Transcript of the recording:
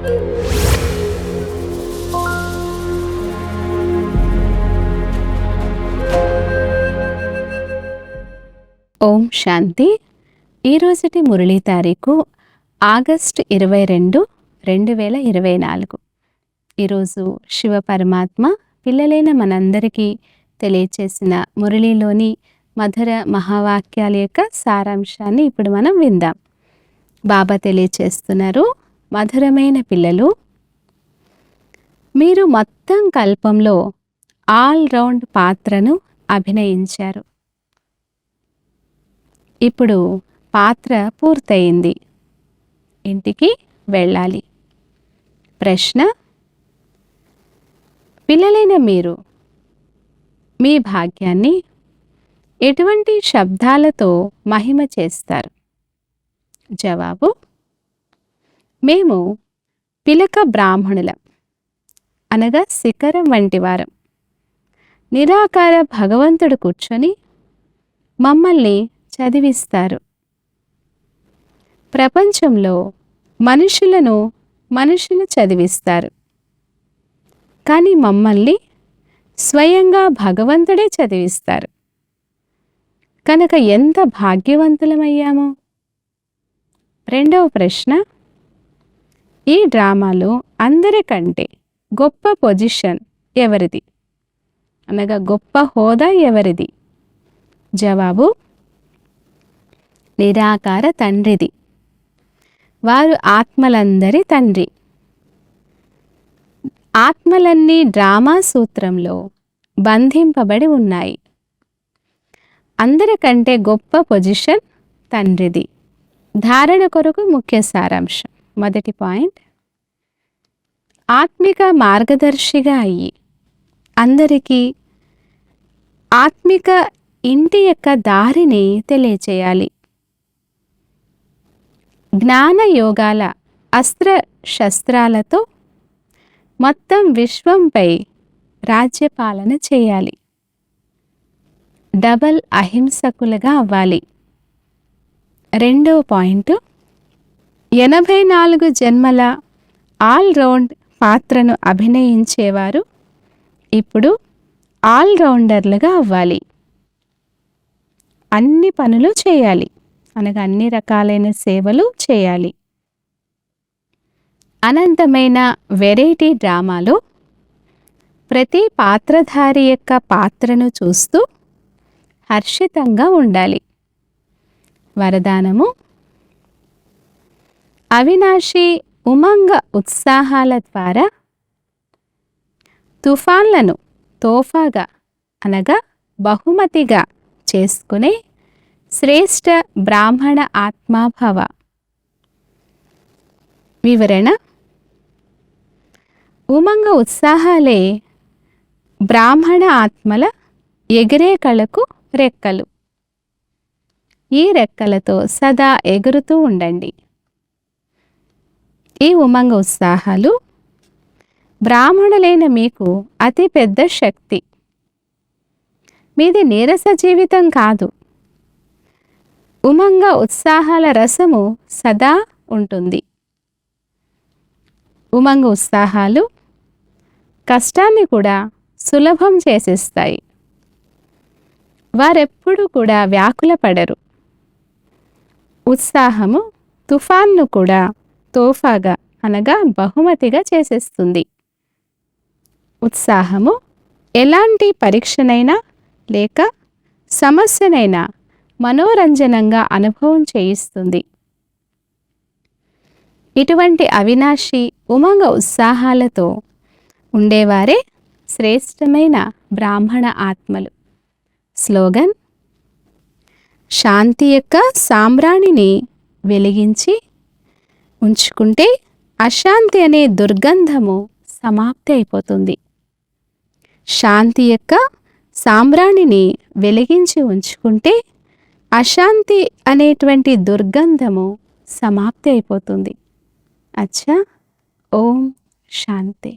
ఓం శాంతి. ఈరోజుటి మురళీ తారీఖు ఆగస్ట్ ఇరవై రెండు రెండు వేల ఇరవై నాలుగు. ఈరోజు శివ పరమాత్మ పిల్లలైన మనందరికీ తెలియచేసిన మురళీలోని మధుర మహావాక్యాల యొక్క సారాంశాన్ని ఇప్పుడు మనం విందాం. బాబా తెలియచేస్తున్నారు మధురమైన పిల్లలు. మీరు మొత్తం కల్పంలో ఆల్ రౌండ్ పాత్రను అభినయించారు. ఇప్పుడు పాత్ర పూర్తయింది. ఇంటికి వెళ్ళాలి. ప్రశ్న పిల్లలైన మీరు మీ భాగ్యాన్ని ఎటువంటి శబ్దాలతో మహిమ చేస్తారు? జవాబు మేము పిలక బ్రాహ్మణులం అనగా శిఖరం వంటి వారం. నిరాకార భగవంతుడు కూర్చొని మమ్మల్ని చదివిస్తారు. ప్రపంచంలో మనుషులను మనుషులు చదివిస్తారు. కానీ మమ్మల్ని స్వయంగా భగవంతుడే చదివిస్తారు. కనుక ఎంత భాగ్యవంతులమయ్యామో? రెండవ ప్రశ్న ఈ డ్రామాలో అందరికంటే గొప్ప పొజిషన్ ఎవరిది? అనగా గొప్ప హోదా ఎవరిది? జవాబు నిరాకార తండ్రిది. వారు ఆత్మలందరి తండ్రి. ఆత్మలన్నీ డ్రామా సూత్రంలో బంధింపబడి ఉన్నాయి. అందరికంటే గొప్ప పొజిషన్ తండ్రిది. ధారణ కొరకు ముఖ్య సారాంశం. మొదటి పాయింట్. ఆత్మిక మార్గదర్శిగా అయ్యి అందరికీ ఆత్మిక ఇంటి యొక్క దారిని తెలియచేయాలి. జ్ఞాన యోగాల అస్త్ర శస్త్రాలతో మొత్తం విశ్వంపై రాజ్యపాలన చేయాలి. డబల్ అహింసకులుగా అవ్వాలి. రెండవ పాయింట్. ఎనభై నాలుగు జన్మల ఆల్ రౌండ్ పాత్రను అభినయించేవారు. ఇప్పుడు ఆల్రౌండర్లుగా అవ్వాలి. అన్ని పనులు చేయాలి. అనగా అన్ని రకాలైన సేవలు చేయాలి. అనంతమైన వెరైటీ డ్రామాలో ప్రతి పాత్రధారి యొక్క పాత్రను చూస్తూ హర్షితంగా ఉండాలి. వరదానము అవినాశి ఉమంగ ఉత్సాహాల ద్వారా తుఫాన్లను తోఫాగా అనగా బహుమతిగా చేసుకునే శ్రేష్ఠ బ్రాహ్మణ ఆత్మాభవ. వివరణ. ఉమంగ ఉత్సాహాలే బ్రాహ్మణ ఆత్మల ఎగిరే కళకు రెక్కలు. ఈ రెక్కలతో సదా ఎగురుతూ ఉండండి. ఈ ఉమంగ ఉత్సాహాలు బ్రాహ్మణులైన మీకు అతి పెద్ద శక్తి. మీది నీరస జీవితం కాదు. ఉమంగ ఉత్సాహాల రసము సదా ఉంటుంది. ఉమంగ ఉత్సాహాలు కష్టాన్ని కూడా సులభం చేసేస్తాయి. వారెప్పుడు కూడా వ్యాకుల పడరు. ఉత్సాహము తుఫాన్ను కూడా తోఫాగా అనగా బహుమతిగా చేసేస్తుంది. ఉత్సాహము ఎలాంటి పరీక్షనైనా లేక సమస్యనైనా మనోరంజనంగా అనుభవం చేయిస్తుంది. ఇటువంటి అవినాశి ఉమంగ ఉత్సాహాలతో ఉండేవారే శ్రేష్టమైన బ్రాహ్మణ ఆత్మలు. స్లోగన్ శాంతి యొక్క సామ్రాణిని వెలిగించి ఉంచుకుంటే అశాంతి అనే దుర్గంధము సమాప్తి అయిపోతుంది. శాంతి యొక్క సామ్రాణిని వెలిగించి ఉంచుకుంటే అశాంతి అనేటువంటి దుర్గంధము సమాప్తి అయిపోతుంది. అచ్చా ఓం శాంతి.